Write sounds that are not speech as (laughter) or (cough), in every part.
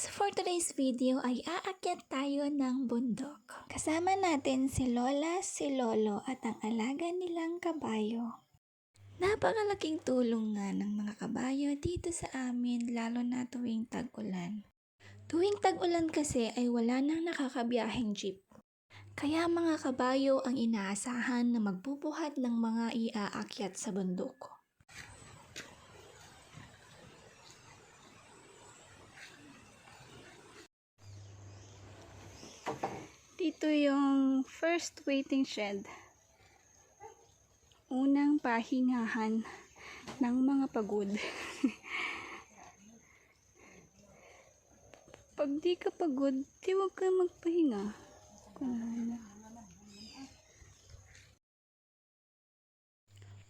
guys! For today's video ay aakyat tayo ng bundok. Kasama natin si Lola, si Lolo at ang alaga nilang kabayo. Napakalaking tulong nga ng mga kabayo dito sa amin lalo na tuwing tag-ulan. Tuwing tag-ulan kasi ay wala nang nakakabiyaheng jeep. Kaya mga kabayo ang inaasahan na magbubuhat ng mga iaakyat sa bundok. Dito yung first waiting shed. Unang pahingahan ng mga pagod. (laughs) Pag di ka pagod, di wag ka magpahinga.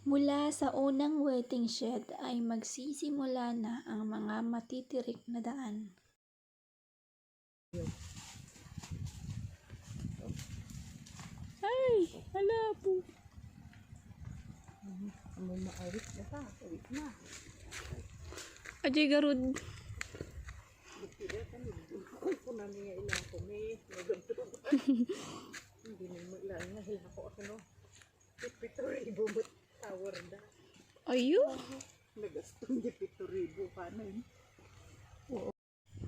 Mula sa unang waiting shed ay magsisimula na ang mga matitirik na daan. Ay, hala po. Amo maawit na ta, awit na. Ajay may naganturo. Hindi na maglaan nga hila ko ako no. Pito ribo mo tower da. Ayo. Nagastong di pito ribo pa na yun.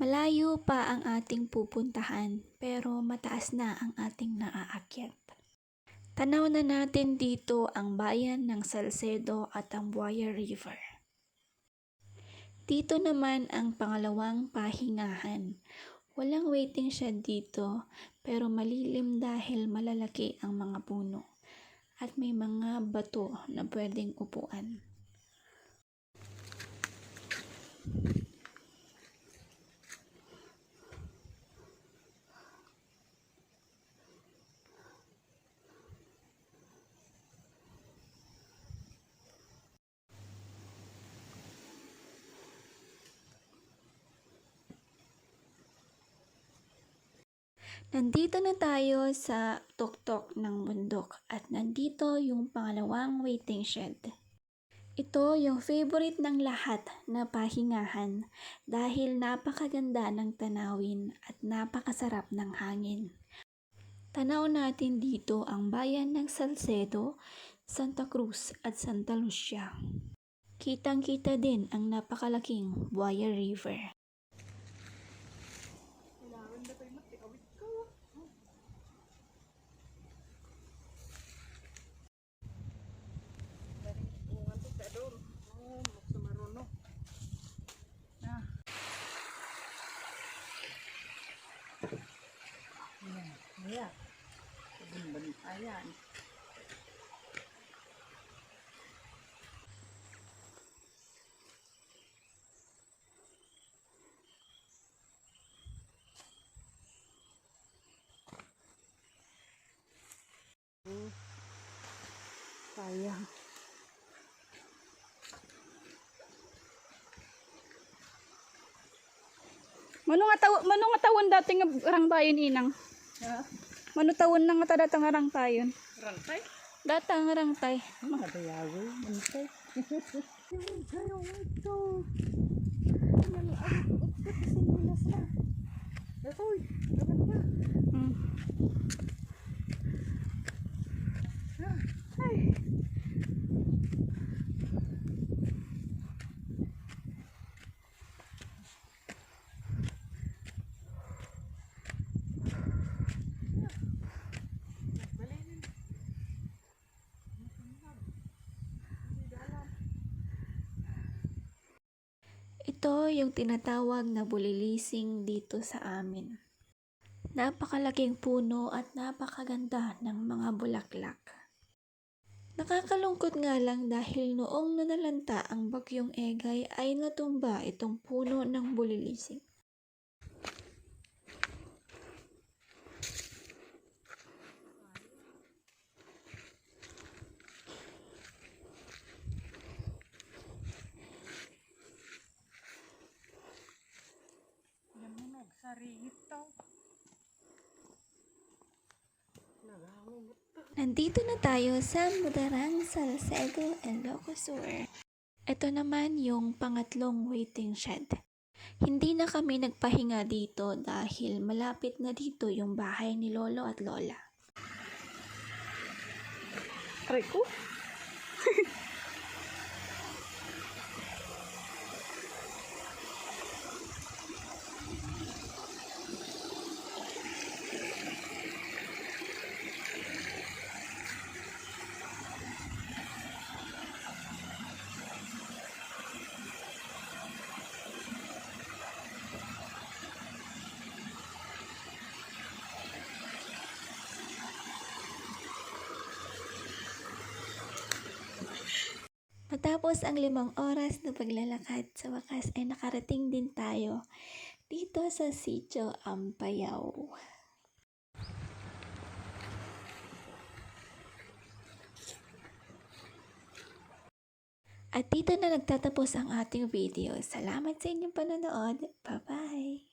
Malayo pa ang ating pupuntahan pero mataas na ang ating naaakyat. Tanaw na natin dito ang bayan ng Salcedo at ang Buaya River. Dito naman ang pangalawang pahingahan. Walang waiting shed dito pero malilim dahil malalaki ang mga puno at may mga bato na pwedeng upuan. Nandito na tayo sa tuktok ng bundok at nandito yung pangalawang waiting shed. Ito yung favorite ng lahat na pahingahan dahil napakaganda ng tanawin at napakasarap ng hangin. Tanaw natin dito ang bayan ng Salcedo, Santa Cruz at Santa Lucia. Kitang-kita din ang napakalaking Buaya River. Ayan, ayan. Sayang. Mano nga taw mano nga tawon dati nga arang tayon inang. Ha? Mano tawon na nga ta datang arang tayon. Rantay? Datang arang tay. Mga dayago, mantay. Ano ito? Ano ang ukot sa nilas na? Datoy, laban ka. Mm. Ay. Ito yung tinatawag na bulilising dito sa amin. Napakalaking puno at napakaganda ng mga bulaklak. Nakakalungkot nga lang dahil noong nanalanta ang bagyong Egay ay natumba itong puno ng bulilising. Nagawang Nandito na tayo sa Mudarang Salcedo, Ilocos Sur. Ito naman yung pangatlong waiting shed. Hindi na kami nagpahinga dito dahil malapit na dito yung bahay ni Lolo at Lola. Aray ko. (laughs) Matapos ang limang oras na paglalakad, sa wakas ay nakarating din tayo dito sa Sitio Ampayaw. At dito na nagtatapos ang ating video. Salamat sa inyong panonood. Bye-bye!